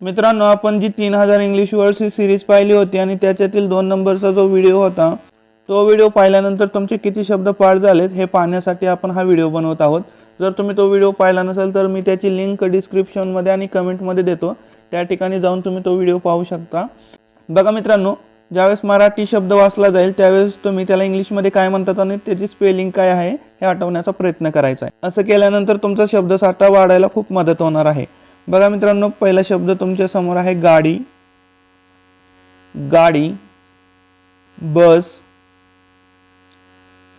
मित्रांनो आपण जी तीन हजार इंग्लिश वर्ड्स ही सिरीज पाहिली होती आणि त्याच्यातील दोन नंबरचा जो व्हिडिओ होता तो व्हिडिओ पाहिल्यानंतर तुमचे किती शब्द पाठ झालेत हे पाहण्यासाठी आपण हा व्हिडिओ बनवत आहोत. जर तुम्ही तो व्हिडिओ पाहिला नसेल तर मी त्याची लिंक डिस्क्रिप्शनमध्ये आणि कमेंटमध्ये देतो. त्या ठिकाणी जाऊन तुम्ही तो व्हिडिओ पाहू शकता. बघा मित्रांनो ज्यावेळेस मराठी शब्द वाचला जाईल त्यावेळेस तुम्ही त्याला इंग्लिशमध्ये काय म्हणतात आणि त्याची स्पेलिंग काय आहे हे आठवण्याचा प्रयत्न करायचा आहे. असं केल्यानंतर तुमचा शब्दसाठा वाढायला खूप मदत होणार आहे. बघा मित्रांनो पहिला शब्द तुमच्यासमोर आहे गाडी. गाडी बस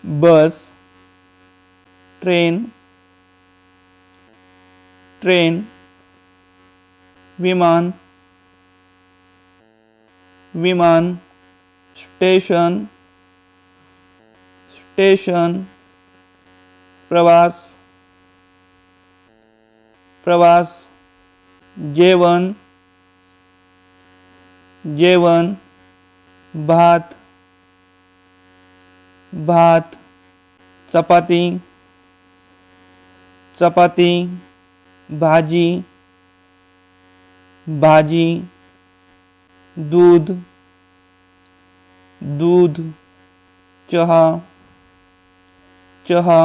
बस ट्रेन ट्रेन विमान विमान स्टेशन स्टेशन प्रवास प्रवास जेवण जेवण भात भात चपाती चपाती भाजी भाजी दूध दूध चहा चहा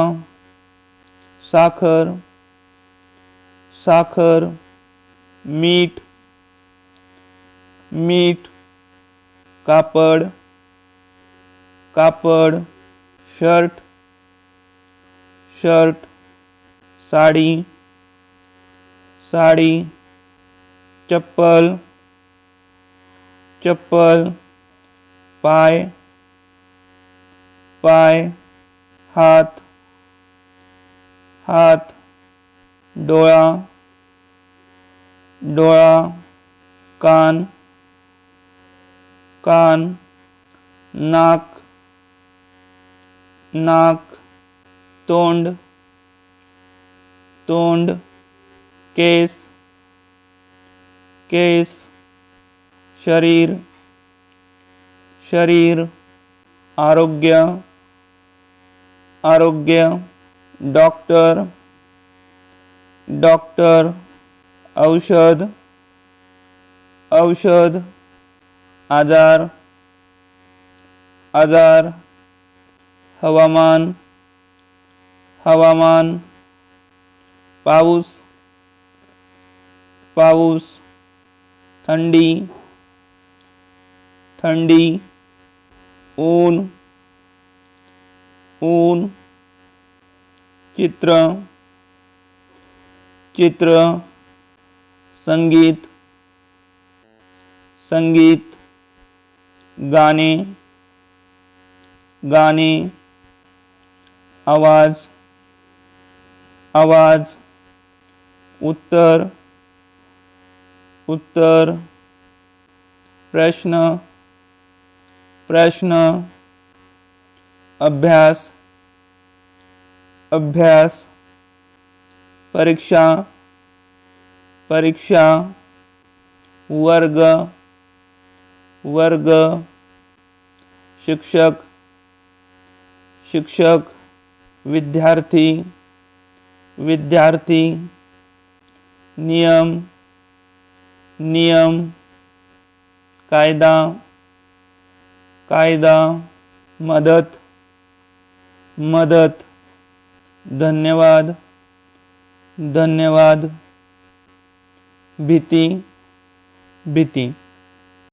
साखर साखर मीठ मीठ कापड कापड, शर्ट शर्ट, साडी साडी, चप्पल चप्पल, पाय पाय, हाथ हाथ, डोळा डोळा कान कान, नाक नाक, तोंड तोंड, केस केस, शरीर शरीर, आरोग्य आरोग्य, डॉक्टर डॉक्टर औषध औषध आजार आजार हवामान हवामान पाऊस पाऊस थंडी थंडी ऊन ऊन चित्र चित्र संगीत संगीत गाने गाने आवाज़ आवाज़ उत्तर उत्तर प्रश्न प्रश्न अभ्यास अभ्यास परीक्षा परीक्षा, वर्ग वर्ग, शिक्षक शिक्षक, विद्यार्थी विद्यार्थी, नियम नियम, कायदा कायदा, मदत मदत, धन्यवाद धन्यवाद। भीती भीती